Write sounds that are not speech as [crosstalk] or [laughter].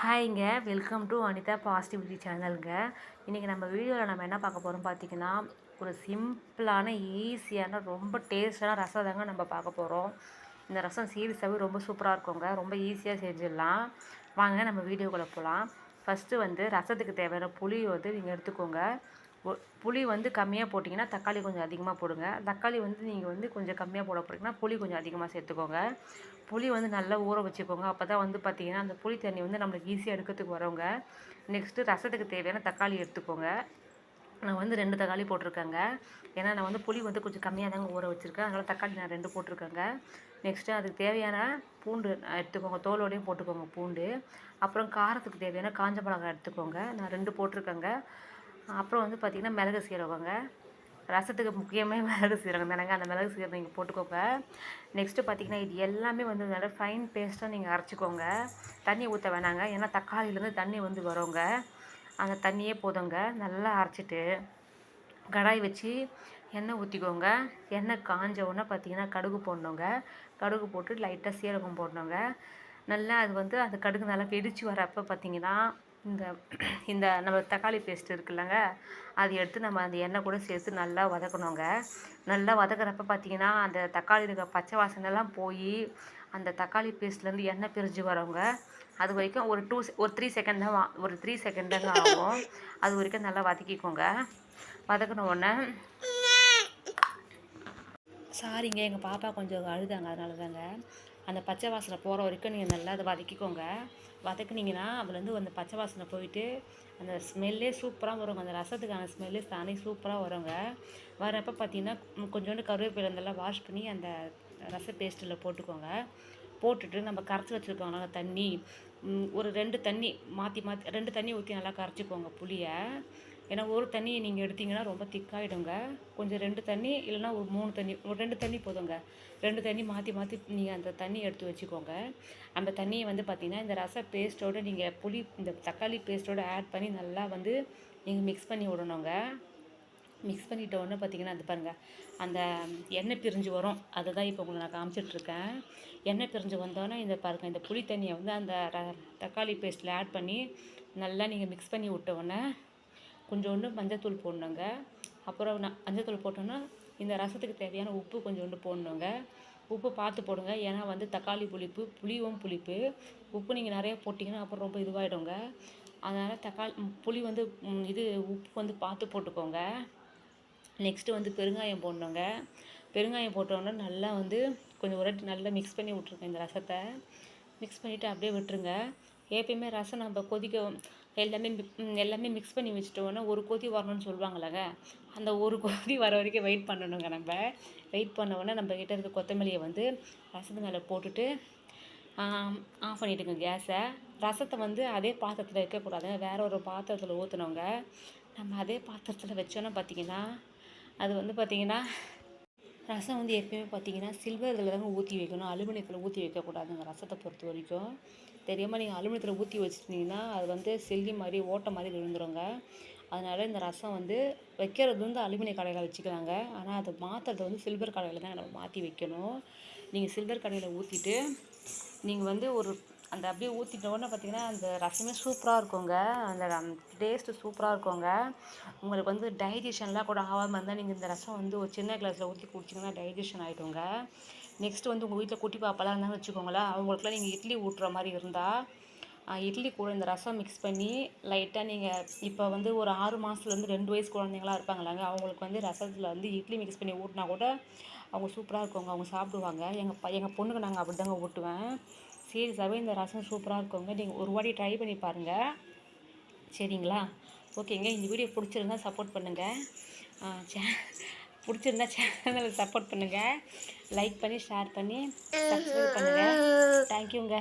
ஹாய்ங்க welcome to Anitha positivity சேனலுங்க. இன்றைக்கி நம்ம வீடியோவில் நம்ம என்ன பார்க்க போகிறோம் பார்த்தீங்கன்னா ஒரு சிம்பிளான ஈஸியான ரொம்ப டேஸ்டான ரசம் தாங்க நம்ம பார்க்க போகிறோம் இந்த ரசம் சீரியஸாகவே ரொம்ப சூப்பராக இருக்குங்க. ரொம்ப ஈஸியாக செஞ்சிடலாம். வாங்க நம்ம வீடியோக்குள்ளே போகலாம் ஃபஸ்ட்டு வந்து ரசத்துக்கு தேவையான புளி வந்து நீங்கள் எடுத்துக்கோங்க. புளி வந்து கம்மியாக போட்டிங்கன்னா தக்காளி கொஞ்சம் அதிகமாக போடுங்க. தக்காளி வந்து நீங்கள் வந்து கொஞ்சம் கம்மியாக போட போகிறீங்கன்னா புளி கொஞ்சம் அதிகமாக சேர்த்துக்கோங்க. புளி வந்து நல்லா ஊற வச்சுக்கோங்க. அப்போ தான் வந்து பார்த்திங்கன்னா அந்த புளி தண்ணி வந்து நம்மளுக்கு ஈஸியாக எடுக்கிறதுக்கு வரவங்க நெக்ஸ்ட்டு ரசத்துக்கு தேவையான தக்காளி எடுத்துக்கோங்க. நான் வந்து ரெண்டு தக்காளி போட்டிருக்கேங்க. ஏன்னா நான் வந்து புளி வந்து கொஞ்சம் கம்மியாக தாங்க ஊற வச்சுருக்கேன். அதனால் தக்காளி நான் ரெண்டு போட்டிருக்கேங்க. நெக்ஸ்ட்டு அதுக்கு தேவையான பூண்டு எடுத்துக்கோங்க. தோலோடையும் போட்டுக்கோங்க பூண்டு. அப்புறம் காரத்துக்கு தேவையான காஞ்ச மிளகாய் எடுத்துக்கோங்க. நான் ரெண்டு போட்டிருக்கேங்க. அப்புறம் வந்து பார்த்திங்கன்னா மிளகு சீரகங்க. ரசத்துக்கு முக்கியமே [laughs] மிளகு சீரகம் தானேங்க. அந்த மிளகு சீரகம் நீங்கள் போட்டுக்கோங்க. நெக்ஸ்ட்டு பார்த்தீங்கன்னா இது எல்லாமே வந்து நல்லா ஃபைன் பேஸ்ட்டாக நீங்கள் அரைச்சிக்கோங்க. தண்ணி ஊற்ற வேணாங்க. ஏன்னா தக்காளியிலேருந்து தண்ணி வந்து வரோங்க. அந்த தண்ணியே போதுங்க. நல்லா அரைச்சிட்டு கடாய் வச்சு எண்ணெய் ஊற்றிக்கோங்க எண்ணெய் காஞ்ச உடனே பார்த்தீங்கன்னா கடுகு போடணுங்க. கடுகு போட்டு லைட்டாக சீரகம் போடணுங்க. நல்லா அது வந்து அந்த கடுகு நல்லா வெடிச்சு வரப்போ பார்த்தீங்கன்னா இந்த இந்த நம்ம தக்காளி பேஸ்ட் இருக்குல்லங்க அது எடுத்து நம்ம அந்த எண்ணெய் கூட சேர்த்து நல்லா வதக்கணுங்க. நல்லா வதக்குறப்ப பார்த்தீங்கன்னா அந்த தக்காளி இருக்க பச்சை வாசனைலாம் போய் அந்த தக்காளி பேஸ்ட்லேருந்து எண்ணெய் பிரிஞ்சு வரவங்க அது வரைக்கும் ஒரு டூ ஒரு த்ரீ செகண்ட் தான் வா- ஒரு த்ரீ செகண்ட் தாங்க ஆகும். அது வரைக்கும் நல்லா வதக்கிக்கோங்க. வதக்கின உடனே சாரிங்க எங்கள் பாப்பா கொஞ்சம் அழுதாங்க அதனால தாங்க அந்த பச்சை வாசனை போகிற வரைக்கும் நீங்கள் நல்லா அதை வதக்கிக்கோங்க. வதக்குனீங்கன்னா அதுலேருந்து அந்த பச்சை வாசனை போயிட்டு அந்த ஸ்மெல்லே சூப்பராக வருங்க. அந்த ரசத்துக்கான ஸ்மெல்லே தானே சூப்பராக வருங்க. வரப்போ பார்த்தீங்கன்னா கொஞ்சோண்டு கருவேப்பிலை இதெல்லாம் வாஷ் பண்ணி அந்த ரச பேஸ்ட்டில் போட்டுக்கோங்க. போட்டுட்டு நம்ம கரைச்சி வச்சுருக்கோங்க தண்ணி ஒரு ரெண்டு தண்ணி மாற்றி மாற்றி ரெண்டு தண்ணி ஊற்றி நல்லா கரைச்சிக்கோங்க புளியை. ஏன்னா ஒரு தண்ணியை நீங்கள் எடுத்தீங்கன்னா ரொம்ப திக்காகிடுங்க கொஞ்சம் ரெண்டு தண்ணி இல்லைன்னா ஒரு மூணு தண்ணி ஒரு ரெண்டு தண்ணி போதுங்க. ரெண்டு தண்ணி மாற்றி மாற்றி நீங்கள் அந்த தண்ணி எடுத்து வச்சுக்கோங்க. அந்த தண்ணியை வந்து பார்த்தீங்கன்னா இந்த ரச பேஸ்ட்டோடு நீங்கள் புளி இந்த தக்காளி பேஸ்ட்டோடு ஆட் பண்ணி நல்லா வந்து நீங்கள் மிக்ஸ் பண்ணி விடணுங்க. மிக்ஸ் பண்ணிட்ட உடனே பார்த்தீங்கன்னா அது பாருங்கள் அந்த எண்ணெய் பிரிஞ்சு வரும். அதுதான் இப்போ உங்களை நான் காமிச்சிட்ருக்கேன். எண்ணெய் பிரிஞ்சு வந்தோடனே இந்த பாருங்கள் இந்த புளி தண்ணியை வந்து அந்த ர- தக்காளி பேஸ்ட்டில் ஆட் பண்ணி நல்லா நீங்கள் மிக்ஸ் பண்ணி விட்ட உடனே கொஞ்சோண்டு மஞ்சத்தூள் போடணுங்க. அப்புறம் நான் மஞ்சத்தூள் போட்டோன்னா இந்த ரசத்துக்கு தேவையான உப்பு கொஞ்சோண்டு போடணுங்க. உப்பு பார்த்து போடுங்க. ஏன்னா வந்து தக்காளி புளிப்பு புளியும் புளிப்பு. உப்பு நீங்கள் நிறைய போட்டிங்கன்னா அப்புறம் ரொம்ப இதுவாகிடுங்க அதனால் தக்காளி புளி வந்து இது உப்பு வந்து பார்த்து போட்டுக்கோங்க. நெக்ஸ்ட்டு வந்து பெருங்காயம் போடணுங்க. பெருங்காயம் போட்டோன்னா நல்லா வந்து கொஞ்சம் உரட்டி நல்லா மிக்ஸ் பண்ணி விட்ருங்க இந்த ரசத்தை. மிக்ஸ் பண்ணிவிட்டு அப்படியே விட்டுருங்க. எப்பயுமே ரசம் நம்ம கொதிக்க எல்லாமே எல்லாமே மிக்ஸ் பண்ணி வச்சுட்டோன்னா ஒரு கொதி வரணும்னு சொல்லுவாங்கல்லங்க. அந்த ஒரு [laughs] கொதி வர வரைக்கும் வெயிட் பண்ணணுங்க நம்ம. வெயிட் பண்ண நம்ம கிட்ட இருக்க கொத்தமல்லியை வந்து ரசத்து மேலே போட்டுட்டு ஆஃப் பண்ணிவிடுங்க கேஸை ரசத்தை வந்து அதே பாத்திரத்தில் வைக்கக்கூடாது வேறு ஒரு பாத்திரத்தில் ஊற்றுனவங்க நம்ம அதே பாத்திரத்தில் வச்சோன்னா பார்த்தீங்கன்னா அது வந்து பார்த்திங்கன்னா ரசம் வந்து எப்பயுமே பார்த்தீங்கன்னா சில்வர் இதில் தாங்க ஊற்றி வைக்கணும். அலுமினியத்தில் ஊற்றி வைக்கக்கூடாதுங்க ரசத்தை பொறுத்த வரைக்கும். தெரியாமல் நீங்கள் அலுமினியத்தில் ஊற்றி வச்சுட்டிங்கன்னா அது வந்து செல்லி மாதிரி ஓட்டை மாதிரி விழுந்துருங்க. அதனால் இந்த ரசம் வந்து வைக்கிறது வந்து அலுமினிய கடையில் வச்சுக்கலாங்க. ஆனால் அதை மாற்றுறது வந்து சில்வர் கடையில் தான் நம்ம மாற்றி வைக்கணும். நீங்கள் சில்வர் கடையில் ஊற்றிட்டு நீங்கள் வந்து ஒரு அந்த அப்படியே ஊற்றிட்ட உடனே பார்த்தீங்கன்னா அந்த ரசமே சூப்பராக இருக்குங்க. அந்த டேஸ்ட்டு சூப்பராக இருக்குங்க. உங்களுக்கு வந்து டைஜஷன்லாம் கூட ஆகாமல் இருந்தால் நீங்கள் இந்த ரசம் வந்து ஒரு சின்ன கிளாஸில் ஊற்றி குடிச்சிங்கன்னா டைஜஷன் ஆகிடுங்க நெக்ஸ்ட் வந்து உங்கள் வீட்டில் குட்டி பாப்பாலாம் இருந்தாங்கன்னு வச்சுக்கோங்களேன் அவங்களுக்குலாம் நீங்கள் இட்லி ஊட்டுற மாதிரி இருந்தால் இட்லி கூட இந்த ரசம் மிக்ஸ் பண்ணி லைட்டாக நீங்கள் இப்போ வந்து ஒரு ஆறு மாதத்துலேருந்து ரெண்டு வயசு குழந்தைங்களாம் இருப்பாங்களாங்க அவங்களுக்கு வந்து ரசத்தில் வந்து இட்லி மிக்ஸ் பண்ணி ஊட்டினா கூட அவங்க சூப்பராக இருக்குங்க அவங்க சாப்பிடுவாங்க. எங்கள் ப எங்கள் பொண்ணுக்கு நாங்கள் அப்படி தாங்க ஊட்டுவேன். சீரியஸாகவே இந்த ரசம் சூப்பராக இருக்குங்க. நீங்கள் ஒரு வாட்டி ட்ரை பண்ணி பாருங்கள் சரிங்களா? ஓகேங்க. இந்த வீடியோ பிடிச்சிருந்தா சப்போர்ட் பண்ணுங்கள் சே பிடிச்சிருந்தா சேனலை சப்போர்ட் பண்ணுங்கள் லைக் பண்ணி ஷேர் பண்ணி சப்ஸ்கிரைப் பண்ணுங்கள் தேங்க்யூங்க